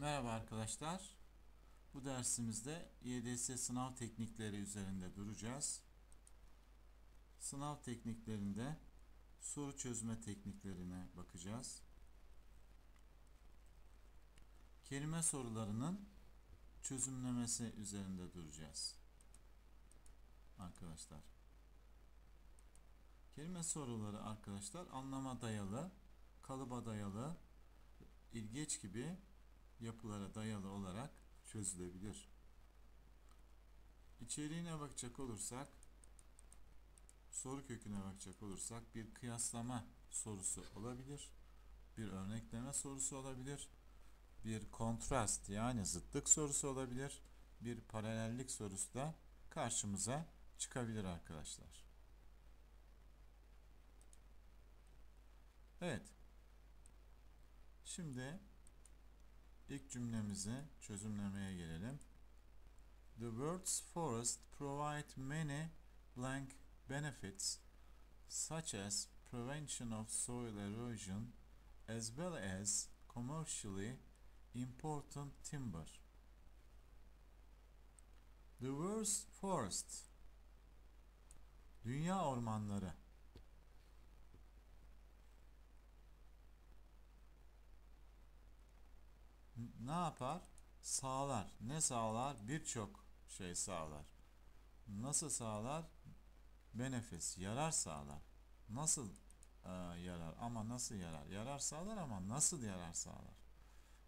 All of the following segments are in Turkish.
Merhaba arkadaşlar. Bu dersimizde YDS sınav teknikleri üzerinde duracağız. Sınav tekniklerinde soru çözme tekniklerine bakacağız. Kelime sorularının çözümlemesi üzerinde duracağız. Arkadaşlar. Kelime soruları arkadaşlar anlama dayalı, kalıba dayalı, ilgeç gibi yapılara dayalı olarak çözülebilir. İçeriğine bakacak olursak soru köküne bakacak olursak bir kıyaslama sorusu olabilir. Bir örnekleme sorusu olabilir. Bir kontrast yani zıtlık sorusu olabilir. Bir paralellik sorusu da karşımıza çıkabilir arkadaşlar. Evet. Şimdi İlk cümlemizi çözümlemeye gelelim. The words forest provide many blank benefits such as prevention of soil erosion as well as commercially important timber. The words forest Dünya ormanları ne yapar? Sağlar. Ne sağlar? Birçok şey sağlar. Nasıl sağlar? Benefis, yarar sağlar. Nasıl e, yarar? Ama nasıl yarar? Yarar sağlar ama nasıl yarar sağlar?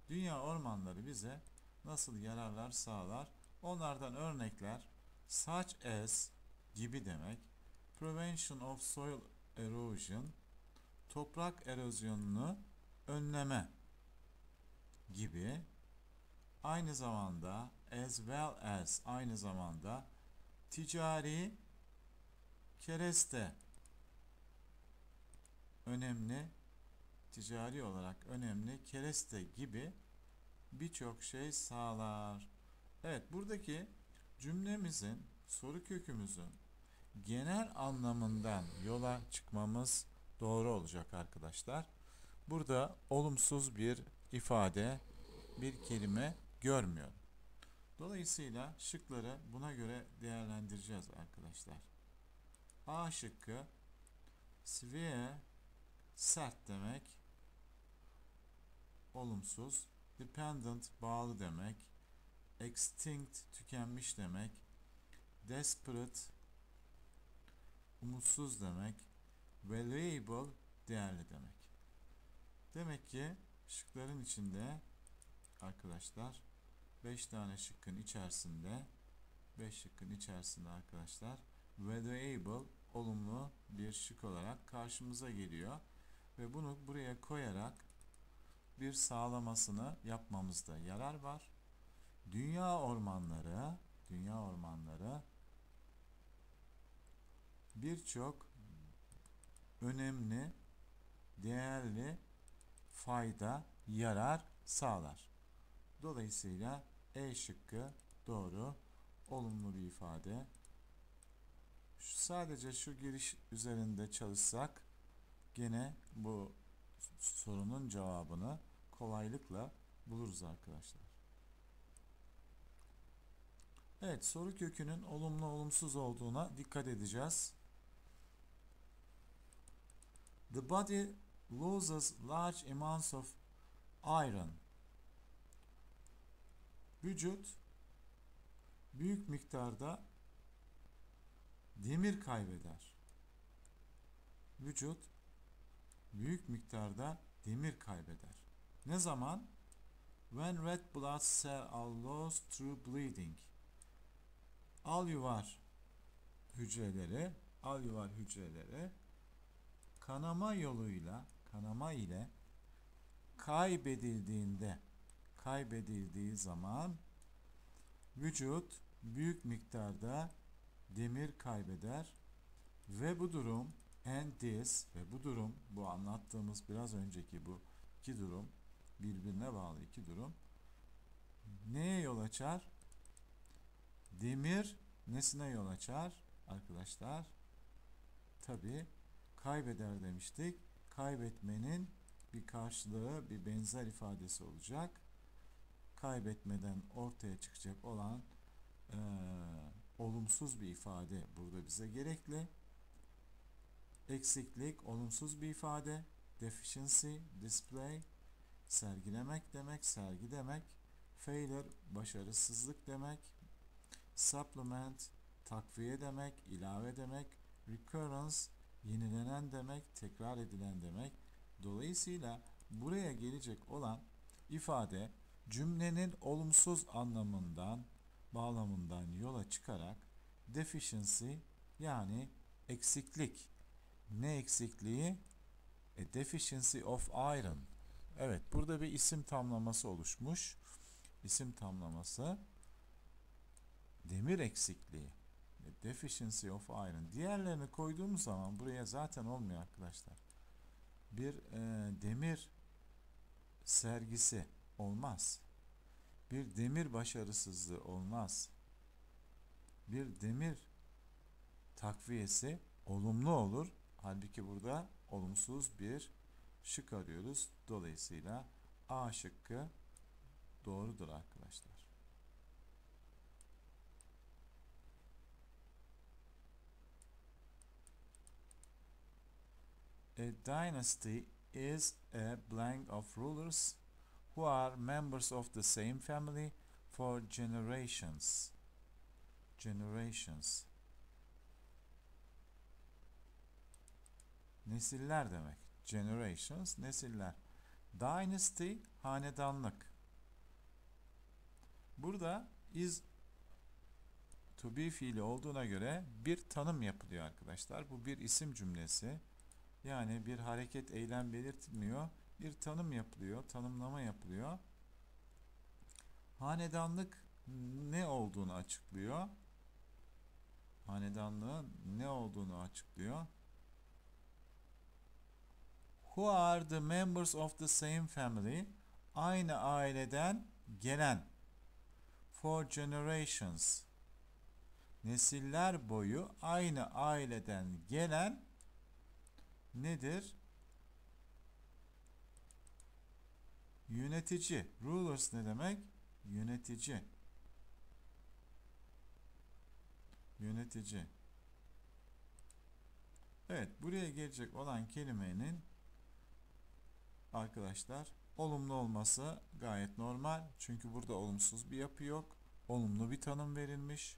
Dünya ormanları bize nasıl yararlar sağlar? Onlardan örnekler such as gibi demek. Prevention of soil erosion toprak erozyonunu önleme gibi aynı zamanda as well as aynı zamanda ticari kereste önemli ticari olarak önemli kereste gibi birçok şey sağlar. Evet buradaki cümlemizin soru kökümüzün genel anlamından yola çıkmamız doğru olacak arkadaşlar. Burada olumsuz bir ifade, bir kelime görmüyorum. Dolayısıyla şıkları buna göre değerlendireceğiz arkadaşlar. A şıkkı severe sert demek olumsuz dependent bağlı demek extinct tükenmiş demek desperate umutsuz demek valuable değerli demek. Demek ki Şıkların içinde arkadaşlar 5 tane şıkkın içerisinde 5 şıkkın içerisinde arkadaşlar valuable olumlu bir şık olarak karşımıza geliyor ve bunu buraya koyarak bir sağlamasını yapmamızda yarar var. Dünya ormanları, dünya ormanları birçok önemli, değerli fayda, yarar sağlar. Dolayısıyla E şıkkı doğru, olumlu bir ifade. Şu, sadece şu giriş üzerinde çalışsak gene bu sorunun cevabını kolaylıkla buluruz arkadaşlar. Evet soru kökünün olumlu olumsuz olduğuna dikkat edeceğiz. The body loses large amounts of iron. Vücut büyük miktarda demir kaybeder. Vücut büyük miktarda demir kaybeder. Ne zaman? When red blood cells are lost through bleeding. Alüvar hücreleri, alüvar hücreleri kanama yoluyla kanama ile kaybedildiğinde kaybedildiği zaman vücut büyük miktarda demir kaybeder ve bu durum and ve bu durum bu anlattığımız biraz önceki bu iki durum birbirine bağlı iki durum neye yol açar? Demir nesine yol açar arkadaşlar? Tabi kaybeder demiştik kaybetmenin bir karşılığı, bir benzer ifadesi olacak. Kaybetmeden ortaya çıkacak olan e, olumsuz bir ifade burada bize gerekli. Eksiklik olumsuz bir ifade. Deficiency, display sergilemek demek, sergi demek. Failure başarısızlık demek. Supplement takviye demek, ilave demek. Recurrence yenilenen demek, tekrar edilen demek. Dolayısıyla buraya gelecek olan ifade cümlenin olumsuz anlamından, bağlamından yola çıkarak deficiency yani eksiklik. Ne eksikliği? A deficiency of iron. Evet, burada bir isim tamlaması oluşmuş. İsim tamlaması demir eksikliği. A deficiency of iron. Diğerlerini koyduğumuz zaman buraya zaten olmuyor arkadaşlar. Bir e, demir sergisi olmaz. Bir demir başarısızlığı olmaz. Bir demir takviyesi olumlu olur. Halbuki burada olumsuz bir şık arıyoruz. Dolayısıyla A şıkkı doğrudur arkadaşlar. A dynasty is a blank of rulers who are members of the same family for generations. Generations. Nesiller demek. Generations, nesiller. Dynasty, hanedanlık. Burada is to be fiili olduğuna göre bir tanım yapılıyor arkadaşlar. Bu bir isim cümlesi. Yani bir hareket, eylem belirtilmiyor. Bir tanım yapılıyor, tanımlama yapılıyor. Hanedanlık ne olduğunu açıklıyor. Hanedanlığın ne olduğunu açıklıyor. Who are the members of the same family? Aynı aileden gelen. For generations. Nesiller boyu aynı aileden gelen nedir? Yönetici. Rulers ne demek? Yönetici. Yönetici. Evet, buraya gelecek olan kelimenin arkadaşlar olumlu olması gayet normal. Çünkü burada olumsuz bir yapı yok. Olumlu bir tanım verilmiş.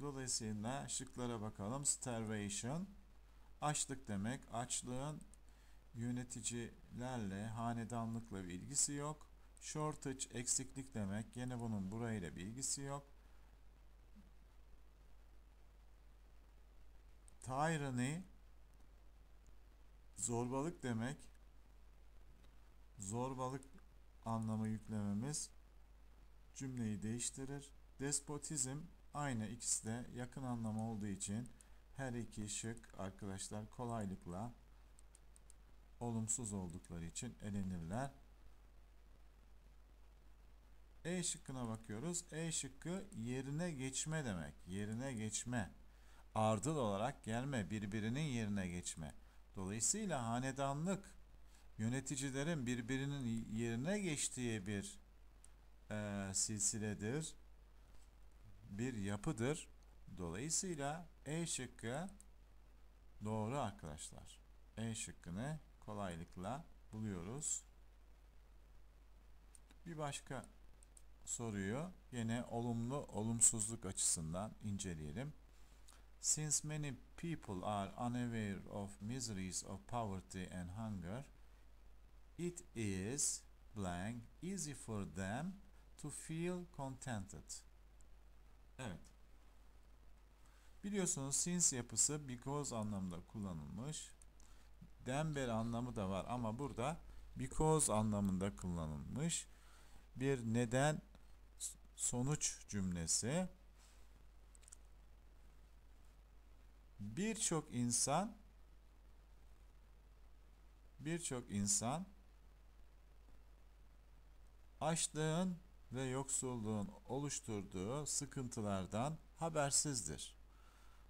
Dolayısıyla şıklara bakalım. Starvation açlık demek. Açlığın yöneticilerle, hanedanlıkla bir ilgisi yok. Shortage eksiklik demek. Yine bunun burayla bir ilgisi yok. Tyranny zorbalık demek. Zorbalık anlamı yüklememiz cümleyi değiştirir. Despotizm aynı ikisi de yakın anlamı olduğu için her iki şık arkadaşlar kolaylıkla olumsuz oldukları için elenirler. E şıkkına bakıyoruz. E şıkkı yerine geçme demek. Yerine geçme. Ardıl olarak gelme, birbirinin yerine geçme. Dolayısıyla hanedanlık yöneticilerin birbirinin yerine geçtiği bir e, silsiledir. Bir yapıdır. Dolayısıyla E şıkkı doğru arkadaşlar. E şıkkını kolaylıkla buluyoruz. Bir başka soruyu yine olumlu olumsuzluk açısından inceleyelim. Since many people are unaware of miseries of poverty and hunger, it is blank easy for them to feel contented. Evet. Biliyorsunuz since yapısı because anlamında kullanılmış. Denber anlamı da var ama burada because anlamında kullanılmış. Bir neden sonuç cümlesi. Birçok insan birçok insan açlığın ve yoksulluğun oluşturduğu sıkıntılardan habersizdir.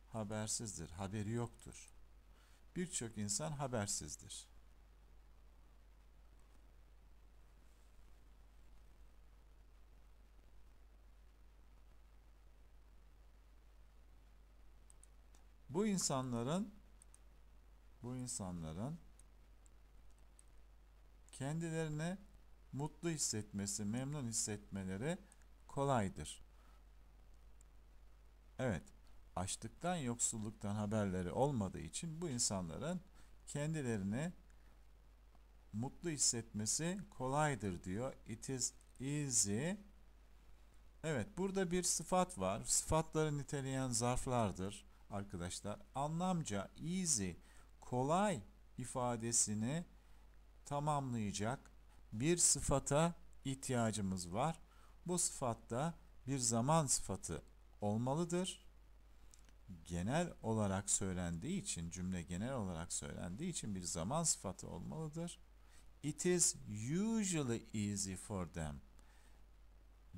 Habersizdir, haberi yoktur birçok insan habersizdir. Bu insanların bu insanların kendilerine mutlu hissetmesi, memnun hissetmeleri kolaydır. Evet açlıktan, yoksulluktan haberleri olmadığı için bu insanların kendilerini mutlu hissetmesi kolaydır diyor. It is easy. Evet, burada bir sıfat var. Sıfatları niteleyen zarflardır arkadaşlar. Anlamca easy, kolay ifadesini tamamlayacak bir sıfata ihtiyacımız var. Bu sıfatta bir zaman sıfatı olmalıdır. Genel olarak söylendiği için, cümle genel olarak söylendiği için bir zaman sıfatı olmalıdır. It is usually easy for them.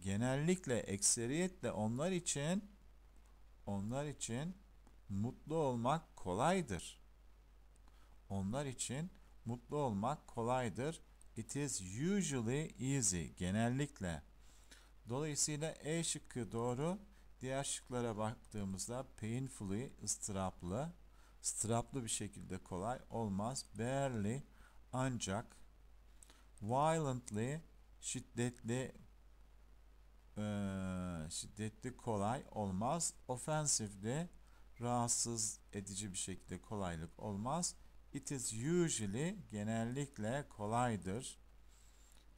Genellikle, ekseriyetle onlar için onlar için mutlu olmak kolaydır. Onlar için mutlu olmak kolaydır. It is usually easy. Genellikle. Dolayısıyla E şıkkı doğru. Diğer şıklara baktığımızda painfully, ıstıraplı, ıstıraplı bir şekilde kolay olmaz. Barely, ancak, violently, şiddetli, e, şiddetli kolay olmaz. Offensively, rahatsız edici bir şekilde kolaylık olmaz. It is usually genellikle kolaydır.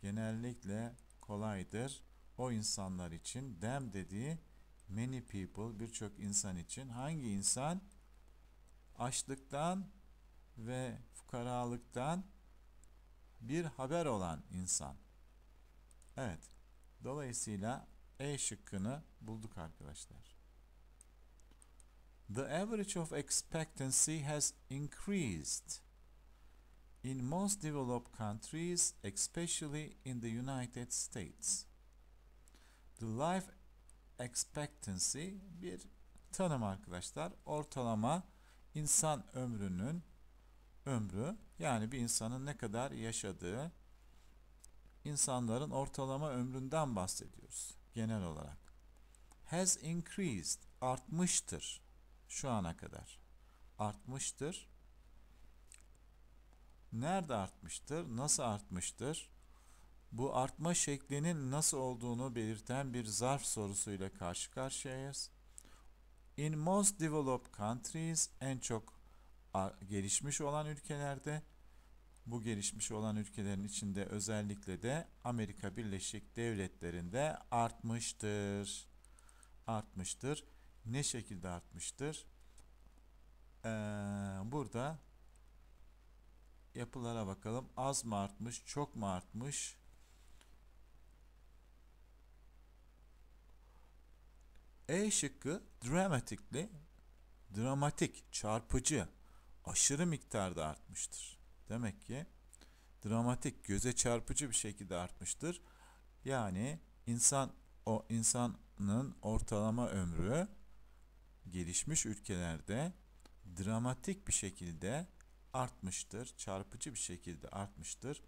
Genellikle kolaydır. O insanlar için them dediği many people birçok insan için hangi insan açlıktan ve fukaralıktan bir haber olan insan. Evet. Dolayısıyla E şıkkını bulduk arkadaşlar. The average of expectancy has increased in most developed countries, especially in the United States. The life expectancy bir tanım arkadaşlar. Ortalama insan ömrünün ömrü yani bir insanın ne kadar yaşadığı insanların ortalama ömründen bahsediyoruz genel olarak. Has increased artmıştır şu ana kadar. Artmıştır. Nerede artmıştır? Nasıl artmıştır? Bu artma şeklinin nasıl olduğunu belirten bir zarf sorusuyla karşı karşıyayız. In most developed countries en çok gelişmiş olan ülkelerde bu gelişmiş olan ülkelerin içinde özellikle de Amerika Birleşik Devletleri'nde artmıştır. Artmıştır. Ne şekilde artmıştır? Ee, burada yapılara bakalım. Az mı artmış, çok mu artmış? E şıkkı dramatically dramatik, çarpıcı, aşırı miktarda artmıştır. Demek ki dramatik, göze çarpıcı bir şekilde artmıştır. Yani insan o insanın ortalama ömrü gelişmiş ülkelerde dramatik bir şekilde artmıştır. Çarpıcı bir şekilde artmıştır.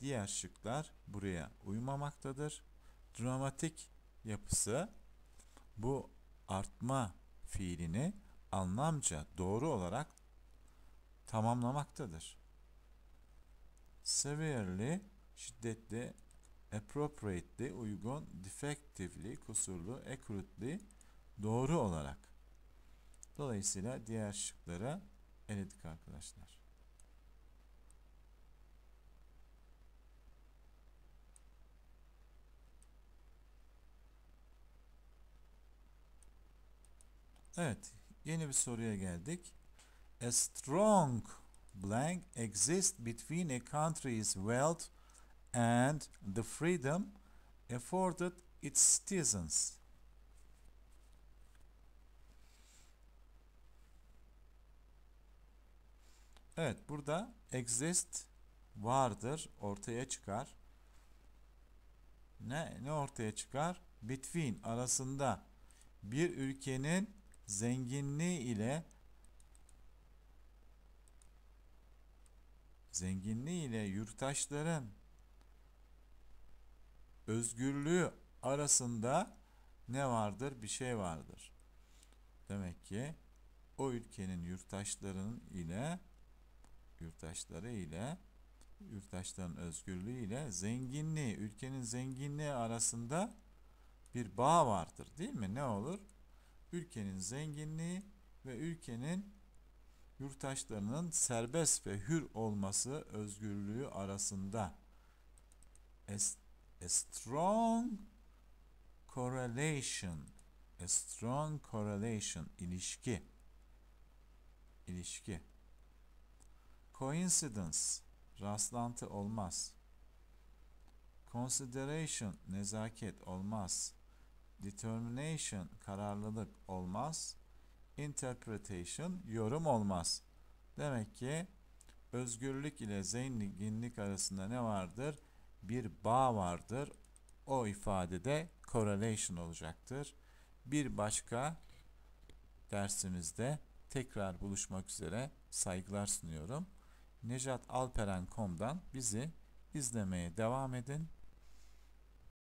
Diğer şıklar buraya uymamaktadır. Dramatik yapısı bu artma fiilini anlamca doğru olarak tamamlamaktadır. Severely şiddetli, appropriately uygun, defectively kusurlu, accurately doğru olarak. Dolayısıyla diğer şıklara eledik arkadaşlar. Evet, yeni bir soruya geldik. A strong blank exists between a country's wealth and the freedom afforded its citizens. Evet, burada exist vardır, ortaya çıkar. Ne ne ortaya çıkar? Between arasında bir ülkenin zenginliği ile zenginliği ile yurttaşların özgürlüğü arasında ne vardır? Bir şey vardır. Demek ki o ülkenin yurttaşlarının ile yurttaşları ile yurttaşların özgürlüğü ile zenginliği, ülkenin zenginliği arasında bir bağ vardır değil mi? Ne olur? Ülkenin zenginliği ve ülkenin yurttaşlarının serbest ve hür olması özgürlüğü arasında. A, strong correlation a strong correlation ilişki ilişki. Coincidence rastlantı olmaz. Consideration nezaket olmaz determination kararlılık olmaz. İnterpretation yorum olmaz. Demek ki özgürlük ile zenginlik arasında ne vardır? Bir bağ vardır. O ifadede correlation olacaktır. Bir başka dersimizde tekrar buluşmak üzere saygılar sunuyorum. Necat Alperen.com'dan bizi izlemeye devam edin.